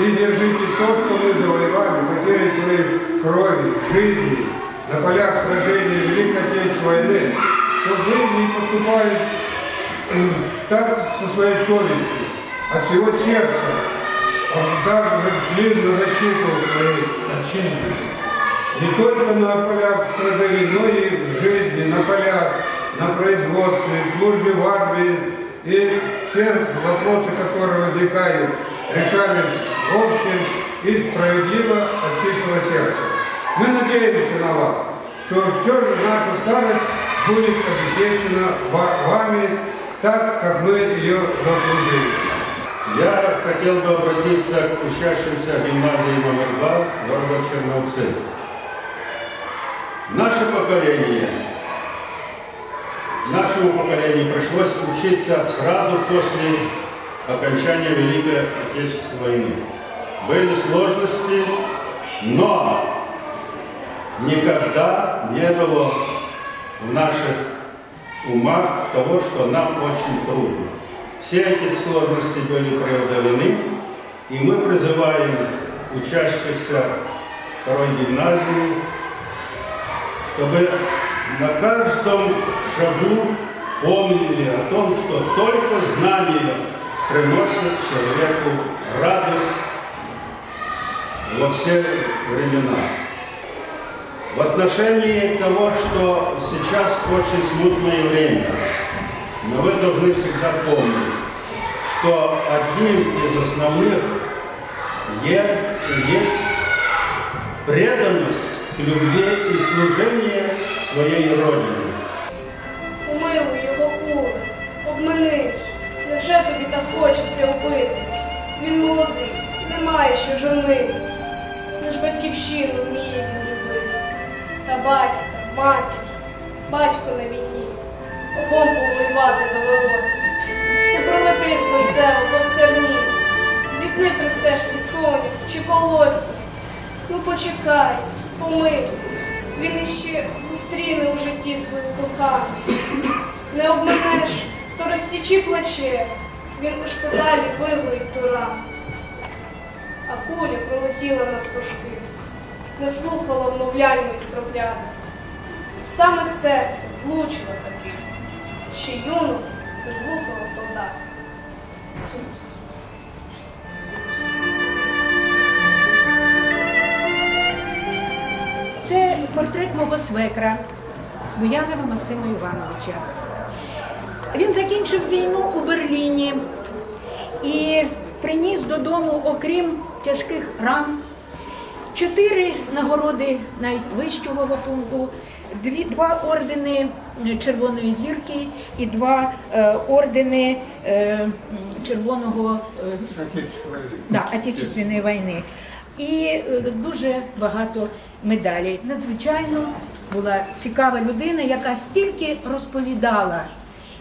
и держите то, что мы завоевали, потери своей крови, жизни, на полях сражения Великой Отечественной войны, чтобы вы не поступали э, так со своей совестью, от всего сердца, так шли на защиту своей отчизны. Не только на полях сражений, но и в жизни, на полях, на производстве, в службе в армии. И все вопросы, которые возникают, решали общим и справедливо от чистого сердца. Мы надеемся на вас, что все же наша старость будет обеспечена ва- вами так, как мы ее заслужили. Я хотел бы обратиться к учащимся гимназии номер 2 города Черновцы. Наше поколение, нашему поколению пришлось учиться сразу после окончания Великой Отечественной войны. Были сложности, но никогда не было в наших умах того, что нам очень трудно. Все эти сложности были преодолены, и мы призываем учащихся второй гимназии, чтобы на каждом шагу помнили о том, что только знание приносит человеку радость во все времена. В отношении того, что сейчас очень смутное время, но вы должны всегда помнить, что одним из основных е- есть преданность к любви и служение своей Родине. Умилуй його кури, обминиш. Невже тобі так хочеться убити? Він молодий, не має ще жони. Лиш батьківщину вміє він любити. Та батька, матір, батько на війні. Обом повоювати довелося. Не пролети свинцево по стерні. Зітни при стежці соняк чи колосся. Ну почекай, помилуй. Він іще зустріне у житті свою кохану. Не обманеш, то розсічі плече, він у шпиталі вигорить ту рану. А куля пролетіла навпошки, не слухала вмовлянь моїх саме серце влучила таки, ще юного, безвусого солдата. Це портрет мого свекра Буянова Максима Івановича. Він закінчив війну у Берліні і приніс додому, окрім тяжких ран, чотири нагороди найвищого гатунку, дві, два ордени Червоної зірки і два е, ордени е, Червоного е, да, Отечественної війни. І е, дуже багато медалей. Надзвичайно була цікава людина, яка стільки розповідала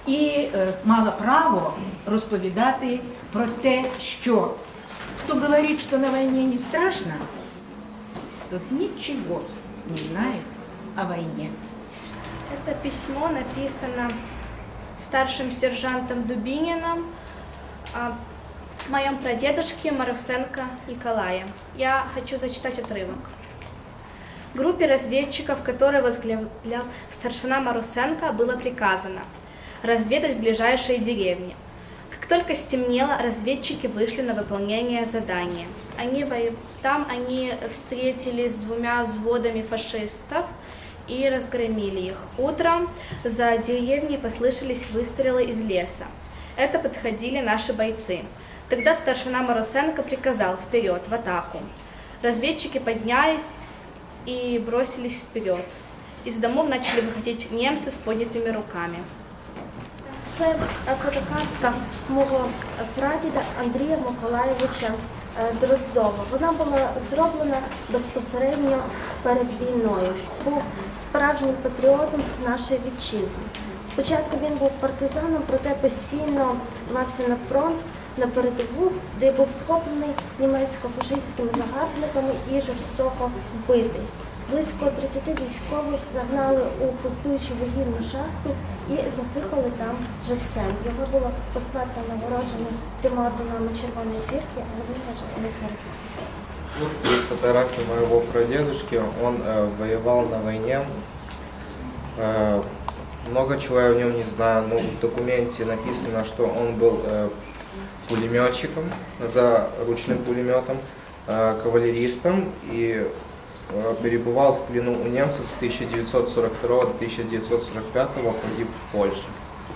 і е, мала право розповідати про те, що хто говорить, що на війні не страшно, тот нічого не знає о війні. Это письмо написано старшим сержантом Дубининым о моем прадедушке Марусенко Николае. Я хочу зачитать отрывок. Группе разведчиков, которой возглавлял старшина Марусенко, было приказано разведать ближайшие деревни. только стемнело, разведчики вышли на выполнение задания. Они, там они встретились с двумя взводами фашистов и разгромили их. Утром за деревней послышались выстрелы из леса. Это подходили наши бойцы. Тогда старшина Марусенко приказал вперед, в атаку. Разведчики поднялись и бросились вперед. Из домов начали выходить немцы с поднятыми руками. Це фотокартка мого прадіда Андрія Миколаєвича е, Дроздова. Вона була зроблена безпосередньо перед війною. Був справжнім патріотом нашої вітчизни. Спочатку він був партизаном, проте постійно мався на фронт, на передову, де був схоплений німецько-фашистськими загарбниками і жорстоко вбитий. Близько 30 військових загнали у пустуючу вугільну шахту і засипали там живцем. Його було посмертно нагороджено трьома орденами Червоної зірки, але він, на жаль, не зберігався. Тут есть фотография моего прадедушки. Он э, воевал на войне. Э, много чего я о нем не знаю, но в документе написано, что он был э, пулеметчиком за ручным пулеметом, э, кавалеристом и э, перебывал в плену у немцев с 1942 до 1945, погиб в Польше.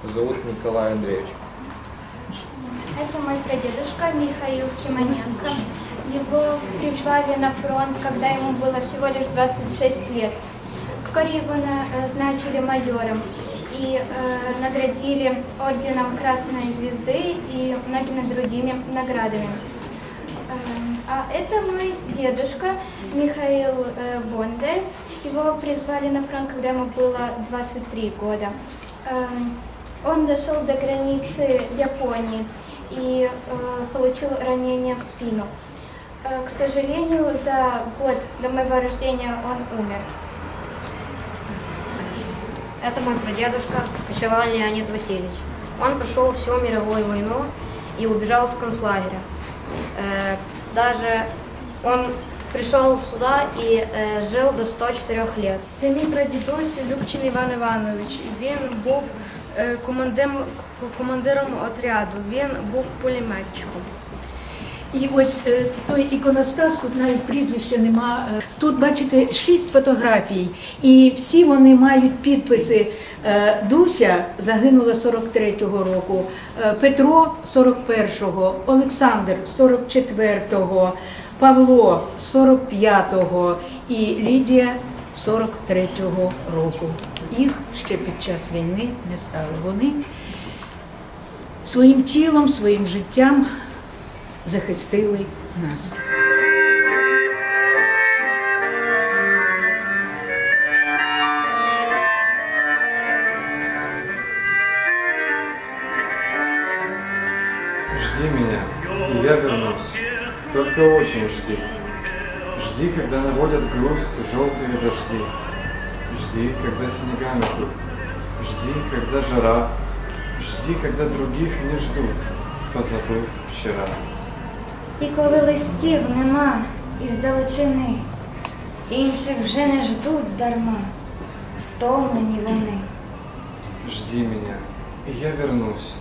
Зовут Николай Андреевич. Это мой прадедушка Михаил Симоненко. Его призвали на фронт, когда ему было всего лишь 26 лет. Вскоре его назначили майором и э, наградили орденом Красной Звезды и многими другими наградами. Эм, А это мой дедушка Михаил э, Бондарь. Его призвали на фронт, когда ему было 23 года. Эм, Он дошел до границы Японии и э, получил ранение в спину. Э, К сожалению, за год до моего рождения он умер. Это мой прадедушка Кочелан Леонид Васильевич. Он прошел всю мировую войну и убежал с концлагеря. Даже он пришел сюда и э, жил до 104 лет. Це мій прадідусь Любчин Іван Іванович. Він був е, командиром, командиром отряду, він був пулеметчиком. І ось е, той іконостас, тут навіть прізвища нема. Е, Тут бачите шість фотографій, і всі вони мають підписи. Е, Дуся загинула 43-го року, Петро 41-го, Олександр 44-го, Павло 45-го і Лідія 43-го року. Їх ще під час війни не стало. Вони своїм тілом, своїм життям захистили нас. Жди меня, и я вернусь. Только очень жди. Жди, когда наводят грусть желтые дожди. Жди, когда снега метут. Жди, когда жара. Жди, когда других не ждут, позабыв вчера. І коли листів нема із далечини, інших вже не ждуть дарма, стомлені вони. Жди меня, и я вернусь.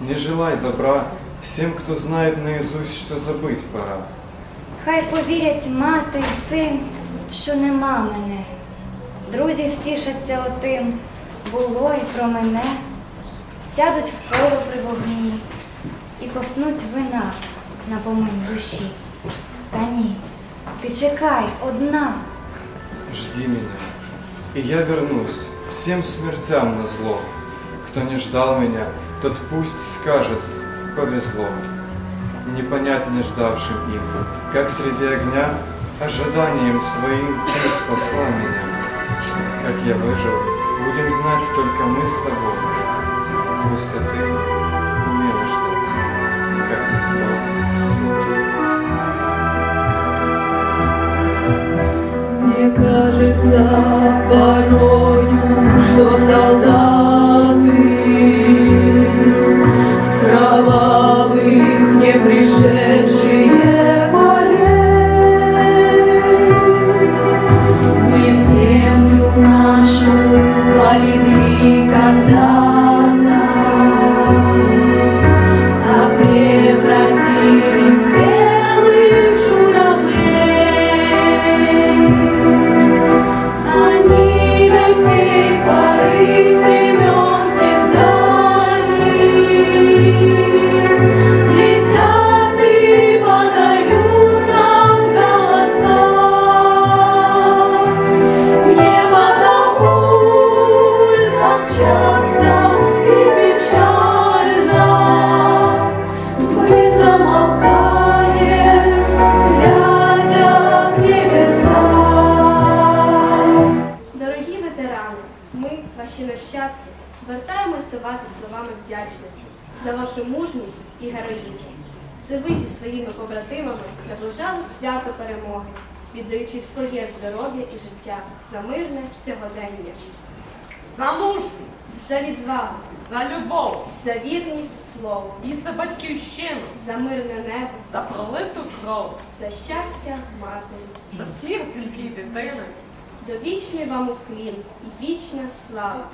Не желай добра всем, кто знает наизусть, что забыть пора. Хай повірять мати й син, що нема мене. Друзі втішаться отим, було й про мене, сядуть в коло при вогні і ковтнуть вина на помин душі. Та ні, ти чекай одна. Жди меня, и я вернусь всем смертям на зло. Кто не ждал меня, тот пусть скажет, повезло. Не понять не ждавшим им, как среди огня ожиданием своим ты спасла меня. Как я выжил, будем знать только мы с тобой. Просто Мне кажется порою, что солдаты с не пришедшие полей мы землю нашу полегли когда-то, свято перемоги, віддаючи своє здоров'я і життя за мирне сьогодення, за мужність, за відвагу, за любов, за вірність слову і за батьківщину, за мирне небо, за пролиту кров, за щастя матері, за сміх і дитини. Довічний вам уклін і вічна слава.